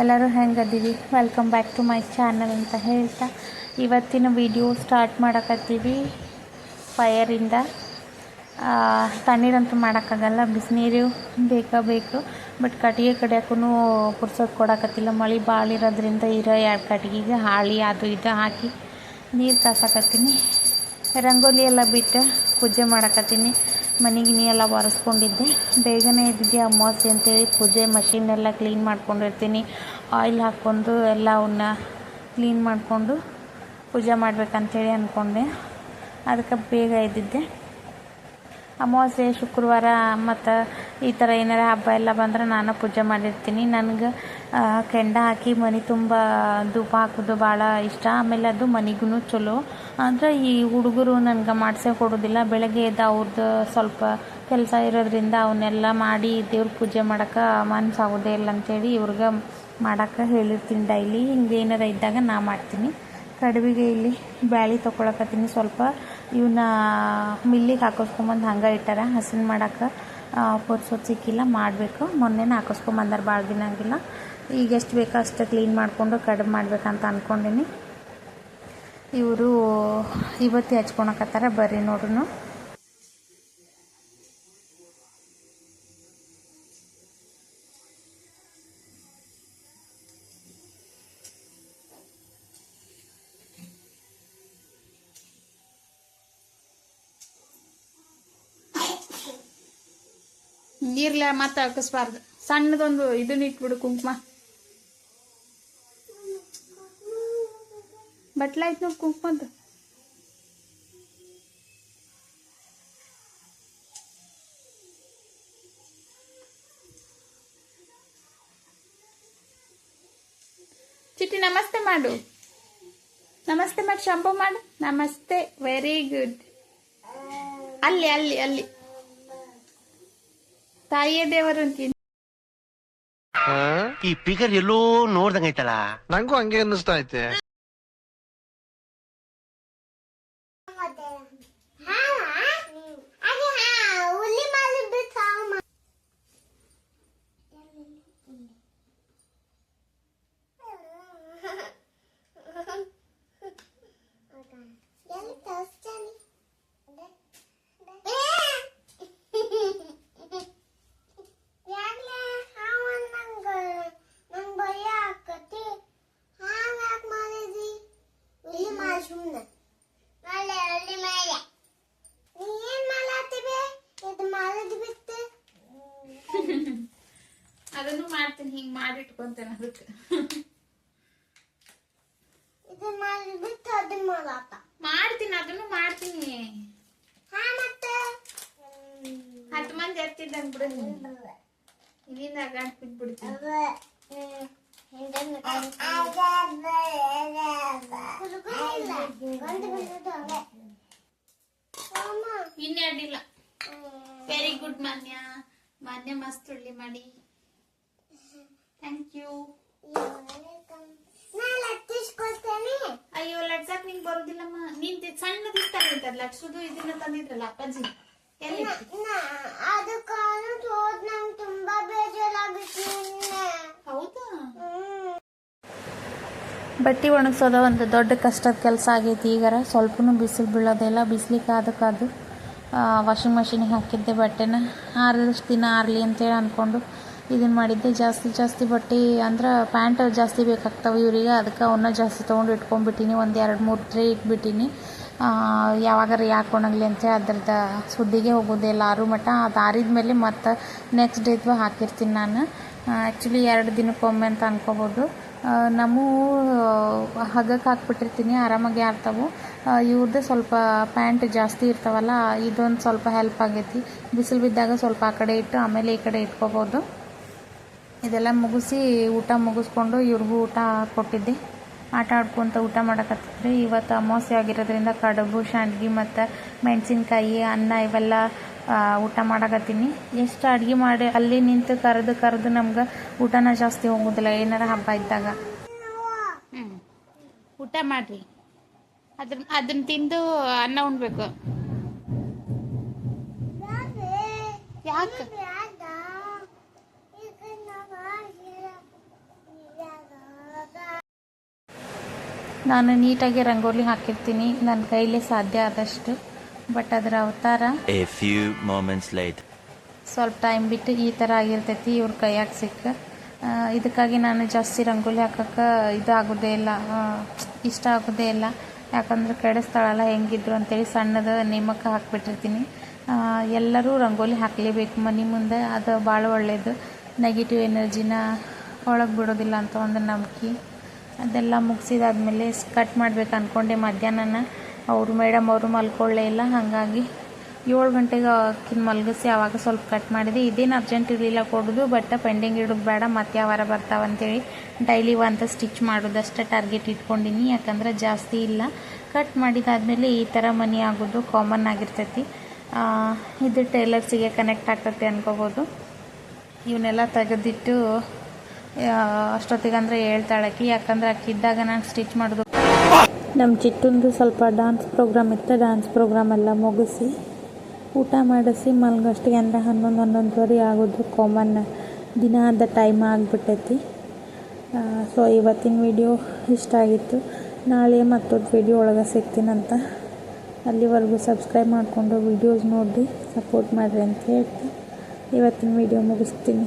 ಎಲ್ಲರೂ ಹೆಂಗದೀವಿ welcome back to my channel ಅಂತ ಹೇಳ್ತಾ. ಇವತ್ತಿನ ವಿಡಿಯೋ ಸ್ಟಾರ್ಟ್ ಮಾಡಕತ್ತೀವಿ. ಫಯರಿಂದ ತಣ್ಣೀರಂತೂ ಮಾಡೋಕ್ಕಾಗಲ್ಲ. ಬಿಸಿನೀರು ಬೇಕಾ ಬೇಕು. ಬಟ್ ಕಟ್ಟಿಗೆ ಕಡಿಯೋಕ್ಕೂ ಪುರ್ಸೋದು ಕೊಡಕತ್ತಿಲ್ಲ. ಮಳೆ ಭಾಳ ಇರೋದ್ರಿಂದ ಇರೋ ಎರಡು ಕಟ್ಟಿಗೆಗೆ ಹಾಳಿ ಅದು ಇದು ಹಾಕಿ ನೀರು ಕಾಸಕತ್ತೀನಿ. ರಂಗೋಲಿ ಎಲ್ಲ ಬಿಟ್ಟು ಪೂಜೆ ಮಾಡಕತ್ತೀನಿ. ಮನೆ ಗಿನಿ ಎಲ್ಲ ಒರೆಸ್ಕೊಂಡಿದ್ದೆ. ಬೇಗನೆ ಇದ್ದಿದ್ದೆ. ಅಮಾವಾಸ್ಯೆ ಅಂತೇಳಿ ಪೂಜೆ ಮಷಿನ್ ಎಲ್ಲ ಕ್ಲೀನ್ ಮಾಡ್ಕೊಂಡಿರ್ತೀನಿ. ಆಯಿಲ್ ಹಾಕ್ಕೊಂಡು ಎಲ್ಲ ಅವನ್ನ ಕ್ಲೀನ್ ಮಾಡಿಕೊಂಡು ಪೂಜೆ ಮಾಡಬೇಕಂತೇಳಿ ಅಂದ್ಕೊಂಡೆ ಅದಕ್ಕೆ ಬೇಗ ಇದ್ದಿದ್ದೆ ಅಮಾವಾಸ್ಯೆ, ಶುಕ್ರವಾರ ಮತ್ತು ಈ ಥರ ಏನಾರ ಹಬ್ಬ ಎಲ್ಲ ಬಂದ್ರೆ ನಾನು ಪೂಜೆ ಮಾಡಿರ್ತೀನಿ. ನನಗೆ ಕೆಂಡ ಹಾಕಿ ಮನೆ ತುಂಬ ಧೂಪ ಹಾಕೋದು ಭಾಳ ಇಷ್ಟ. ಆಮೇಲೆ ಅದು ಮನೆಗೂ ಚಲೋ. ಅಂದರೆ ಈ ಹುಡುಗರು ನನಗೆ ಮಾಡಿಸೇ ಕೊಡೋದಿಲ್ಲ. ಬೆಳಗ್ಗೆ ಎದ್ದು ಅವ್ರದ್ದು ಸ್ವಲ್ಪ ಕೆಲಸ ಇರೋದ್ರಿಂದ ಅವನ್ನೆಲ್ಲ ಮಾಡಿ ದೇವ್ರ ಪೂಜೆ ಮಾಡೋಕೆ ಮನಸ್ಸಾಗೋದೇ ಇಲ್ಲ ಅಂಥೇಳಿ ಇವ್ರಿಗೆ ಮಾಡೋಕೆ ಹೇಳಿರ್ತೀನಿ ಡೈಲಿ. ಹಿಂಗೆ ಏನಾರ ಇದ್ದಾಗ ನಾ ಮಾಡ್ತೀನಿ. ಕಡುಬಿಗೆ ಇಲ್ಲಿ ಬ್ಯಾಳಿ ತೊಗೊಳಕತ್ತೀನಿ ಸ್ವಲ್ಪ ಇವನ್ನ ಮಿಲ್ಲಿಗೆ ಹಾಕಿಸ್ಕೊಂಬಂದು ಹಂಗೆ ಇಟ್ಟಾರ. ಹಸನ್ ಮಾಡೋಕೆ ಪೊರ್ಸೋದು ಸಿಕ್ಕಿಲ್ಲ. ಮಾಡಬೇಕು. ಮೊನ್ನೆನೇ ಹಾಕಿಸ್ಕೊಂಬಂದಾರ ಭಾಳ ದಿನ ಆಗಿಲ್ಲ. ಈಗ ಎಷ್ಟು ಬೇಕೋ ಅಷ್ಟು ಕ್ಲೀನ್ ಮಾಡಿಕೊಂಡು ಕಡುಬು ಮಾಡ್ಬೇಕಂತ ಅಂದ್ಕೊಂಡೀನಿ ಇವರು ಇವತ್ತು ಹಚ್ಕೊಳಕತ್ತಾರ ಬರ್ರಿ ನೋಡ್ರು ನೀರ್ಲ ಮತ್ತೆ ಹಾಕಿಸ್ಬಾರ್ದು. ಸಣ್ಣದೊಂದು ಇದನ್ನ ಇಟ್ಬಿಡು ಕುಂಕುಮ. ಬಟ್ಲಾಯ್ತು ನೋಡಿ ಕುಂಕುಮದ್ದು ಚಿಟ್ಟಿ, ನಮಸ್ತೆ ಮಾಡು. ನಮಸ್ತೆ ಮಾಡಿ ಶಾಂಪು ಮಾಡು. ನಮಸ್ತೆ ವೆರಿ ಗುಡ್ ಅಲ್ಲಿ ಅಲ್ಲಿ ಅಲ್ಲಿ. ತಾಯಿಯ ದೇವರು ಅಂತೀನಿ ಈ ಪಿಗರ್ ಎಲ್ಲೋ ನೋಡ್ದಂಗೈತಲ್ಲ ನಂಗೂ ಹಂಗೆ ಅನ್ನಿಸ್ತಾ ಐತೆ. ಅದನ್ನು ಮಾಡ್ತೀನಿ ಹಿಂಗ್ ಮಾಡಿಟ್ಕೊಂತೇನೆ ಅದಕ್ಕೆ. ಮಾಡ್ತೀನಿ ಅದನ್ನು ಮಾಡ್ತೀನಿ. ಹತ್ತು ಮಂದಿ ಎತ್ತಿದ್ದಂಗ್ ಬಿಡು ನೀನು. ಇಲ್ಲಿಂದ ಗಂಟು ಬಿಟ್ಬಿಡ್ತೀನಿ. ಇನ್ನೆರಡಿಲ್ಲ ವೆರಿ ಗುಡ್ ಮಾನ್ಯ. ಮಾನ್ಯ ಮಸ್ತ್ ಉಳ್ಳಿ ಮಾಡಿ. ಥ್ಯಾಂಕ್ ಯು ಅಯ್ಯೋ ಲಟ್ಸಕ್ ನಿಂಗೆ ಬರುದಿಲ್ಲಮ್ಮ. ನೀನ್ ಸಣ್ಣದು ತಂದಿದ್ದ ಲಟ್ಸುದು ಇದನ್ನ ತಂದಿದ್ರಲ್ಲ ಅಪ್ಪಾಜಿ. ಎಲ್ಲಿ? ಹೌದಾ? ಬಟ್ಟೆ ಒಣಗ್ಸೋದು ಒಂದು ದೊಡ್ಡ ಕಷ್ಟದ ಕೆಲಸ ಆಗೈತಿ ಈಗಾರ. ಸ್ವಲ್ಪನೂ ಬಿಸಿಲು ಬೀಳೋದಿಲ್ಲ ಬಿಸಿಲಿಗೆ ಅದಕ್ಕದು ವಾಷಿಂಗ್ ಮಷಿನಿಗೆ ಹಾಕಿದ್ದೆ ಬಟ್ಟೆನ. ಆರಷ್ಟು ದಿನ ಆರಲಿ ಅಂತೇಳಿ ಅಂದ್ಕೊಂಡು ಇದನ್ನು ಮಾಡಿದ್ದೆ. ಜಾಸ್ತಿ ಜಾಸ್ತಿ ಬಟ್ಟೆ ಅಂದ್ರೆ ಪ್ಯಾಂಟ್ ಜಾಸ್ತಿ ಬೇಕಾಗ್ತವೆ ಇವರಿಗೆ. ಅದಕ್ಕೆ ಅವನ್ನ ಜಾಸ್ತಿ ತೊಗೊಂಡು ಇಟ್ಕೊಂಡ್ಬಿಟ್ಟಿನಿ ಒಂದು ಎರಡು, ಮೂರು ಟ್ರೇ ಇಟ್ಬಿಟ್ಟಿನಿ. ಯಾವಾಗಾರ ಯಾಕೆ ಒಣಗಲಿ ಅಂತೇಳಿ ಅದ್ರದ್ದು ಸುದ್ದಿಗೆ ಹೋಗೋದಿಲ್ಲ ಆರು ಮಟ್ಟ ಅದು ಆರಿದ ಮೇಲೆ ಮತ್ತು ನೆಕ್ಸ್ಟ್ ಡೇದು ಹಾಕಿರ್ತೀನಿ ನಾನು. ಆ್ಯಕ್ಚುಲಿ ಎರಡು ದಿನಕ್ಕೊಮ್ಮೆ ಅಂತ ಅನ್ಕೋಬೋದು. ನಮ್ಮ ಹಗಕ್ಕೆ ಹಾಕ್ಬಿಟ್ಟಿರ್ತೀನಿ. ಆರಾಮಾಗಿ ಆಡ್ತಾವು. ಇವ್ರದ್ದೇ ಸ್ವಲ್ಪ ಪ್ಯಾಂಟ್ ಜಾಸ್ತಿ ಇರ್ತಾವಲ್ಲ, ಇದೊಂದು ಸ್ವಲ್ಪ ಹೆಲ್ಪ್ ಆಗೈತಿ. ಬಿಸಿಲು ಬಿದ್ದಾಗ ಸ್ವಲ್ಪ ಆ ಕಡೆ ಇಟ್ಟು ಆಮೇಲೆ ಈ ಕಡೆ ಇಟ್ಕೋಬೋದು. ಇದೆಲ್ಲ ಮುಗಿಸಿ ಊಟ ಮುಗಿಸ್ಕೊಂಡು ಇವ್ರಿಗೂ ಊಟ ಕೊಟ್ಟಿದ್ದೆ. ಆಟ ಆಡ್ಕೊತ ಊಟ ಮಾಡಕತ್ತಿದ್ರಿ. ಇವತ್ತು ಅಮಾವಾಸ್ಯೆ ಆಗಿರೋದ್ರಿಂದ ಕಡುಬು ಶಾಂಡ್ಗಿ ಮತ್ತು ಮೆಣಸಿನ್ಕಾಯಿ, ಅನ್ನ ಇವೆಲ್ಲ ಊಟ ಮಾಡಕತ್ತೀನಿ. ಎಷ್ಟು ಅಡುಗೆ ಮಾಡಿ ಅಲ್ಲಿ ನಿಂತು ಕರೆದು ಕರೆದು ನಮ್ಗೆ ಊಟನ ಜಾಸ್ತಿ ಹೋಗೋದಿಲ್ಲ. ಏನಾರ ಹಬ್ಬ ಇದ್ದಾಗ. ಊಟ ಮಾಡಿರಿ. ಅದನ್ನ ಅದನ್ನ ತಿಂದು ಅನ್ನ ಉಣ್ಬೇಕು. ಯಾಕೆ? ನಾನು ನೀಟಾಗಿ ರಂಗೋಲಿ ಹಾಕಿರ್ತೀನಿ. ನನ್ನ ಕೈಲೇ ಸಾಧ್ಯ ಆದಷ್ಟು. ಬಟ್ ಅದರ ಅವತಾರ. ಸ್ವಲ್ಪ ಟೈಮ್ ಬಿಟ್ಟು ಈ ಥರ ಆಗಿರ್ತೈತಿ ಇವ್ರ ಕೈಯಾಗ ಸಿಕ್ಕ. ಇದಕ್ಕಾಗಿ ನಾನು ಜಾಸ್ತಿ ರಂಗೋಲಿ ಹಾಕಕ್ಕೆ ಇದು ಆಗೋದೇ ಇಲ್ಲ. ಇಷ್ಟ ಆಗೋದೇ ಇಲ್ಲ. ಯಾಕಂದ್ರೆ ಕೆಡಿಸ್ತಾಳಲ್ಲ ಹೆಂಗಿದ್ರು ಅಂತೇಳಿ ಸಣ್ಣದ ನೇಮಕ್ಕೆ ಹಾಕ್ಬಿಟ್ಟಿರ್ತೀನಿ. ಎಲ್ಲರೂ ರಂಗೋಲಿ ಹಾಕಲೇಬೇಕು ಮನೆ ಮುಂದೆ. ಅದು ಭಾಳ ಒಳ್ಳೆಯದು ನೆಗೆಟಿವ್ ಎನರ್ಜಿನ ಒಳಗೆ ಬಿಡೋದಿಲ್ಲ ಅಂತ ಒಂದು ನಂಬಿಕೆ. ಅದೆಲ್ಲ ಮುಗಿಸಿದಾದ್ಮೇಲೆ ಕಟ್ ಮಾಡ್ಬೇಕು ಅಂದ್ಕೊಂಡೆ ಮಧ್ಯಾಹ್ನನ. ಅವರು ಮೇಡಮ್ ಅವರು ಮಲ್ಕೊಳ್ಳೇ ಇಲ್ಲ, ಹಾಗಾಗಿ ಏಳು ಗಂಟೆಗೆ ಅಕ್ಕಿನ ಮಲಗಿಸಿ ಆವಾಗ ಸ್ವಲ್ಪ ಕಟ್ ಮಾಡಿದೆ. ಇದೇನು ಅರ್ಜೆಂಟ್ ಇರಲಿಲ್ಲ ಕೊಡೋದು, ಬಟ್ ಪೆಂಡಿಂಗ್ ಇಡೋದು ಬೇಡ, ಮತ್ತೆ ಯಾವಾರ ಬರ್ತಾವಂತೇಳಿ ಡೈಲಿ ಒಂದು ಸ್ಟಿಚ್ ಮಾಡೋದಷ್ಟೇ ಟಾರ್ಗೆಟ್ ಇಟ್ಕೊಂಡಿನಿ. ಯಾಕಂದ್ರೆ ಜಾಸ್ತಿ ಇಲ್ಲ. ಕಟ್ ಮಾಡಿದಾದ್ಮೇಲೆ ಈ ಥರ ಮನಿ ಆಗೋದು ಕಾಮನ್ ಆಗಿರ್ತೈತಿ. ಇದು ಟೈಲರ್ಸಿಗೆ ಕನೆಕ್ಟ್ ಆಗ್ತೈತಿ ಅನ್ಕೋಬೋದು. ಇವನ್ನೆಲ್ಲ ತೆಗೆದಿಟ್ಟು ಅಷ್ಟೊತ್ತಿಗೆ ಅಂದರೆ ಅಕ್ಕಿ, ಯಾಕಂದ್ರೆ ಅಕ್ಕಿ ಇದ್ದಾಗ ನಾನು ಸ್ಟಿಚ್ ಮಾಡೋದು. ನಮ್ಮ ಚಿಟ್ಟಂದು ಸ್ವಲ್ಪ ಡಾನ್ಸ್ ಪ್ರೋಗ್ರಾಮ್ ಇತ್ತು ಡಾನ್ಸ್ ಪ್ರೋಗ್ರಾಮ್ ಎಲ್ಲ ಮುಗಿಸಿ, ಊಟ ಮಾಡಿಸಿ, ಮಲ್ಗಷ್ಟಿಗೆ ಅಂದರೆ ಹನ್ನೊಂದು, ಹನ್ನೊಂದುವರೆ ಆಗೋದು ಕಾಮನ್ ದಿನ ಅದ ಟೈಮ್ ಆಗಿಬಿಟ್ಟೈತಿ. ಸೊ ಇವತ್ತಿನ ವಿಡಿಯೋ ಇಷ್ಟ ಆಗಿತ್ತು. ನಾಳೆ ಮತ್ತೊಂದು ವಿಡಿಯೋ ಒಳಗೆ ಸಿಗ್ತೀನಂತ ಅಲ್ಲಿವರೆಗೂ ಸಬ್ಸ್ಕ್ರೈಬ್ ಮಾಡಿಕೊಂಡು ವಿಡಿಯೋಸ್ ನೋಡಿ ಸಪೋರ್ಟ್ ಮಾಡಿರಿ ಅಂತ ಹೇಳ್ತೀನಿ ಇವತ್ತಿನ ವಿಡಿಯೋ ಮುಗಿಸ್ತೀನಿ.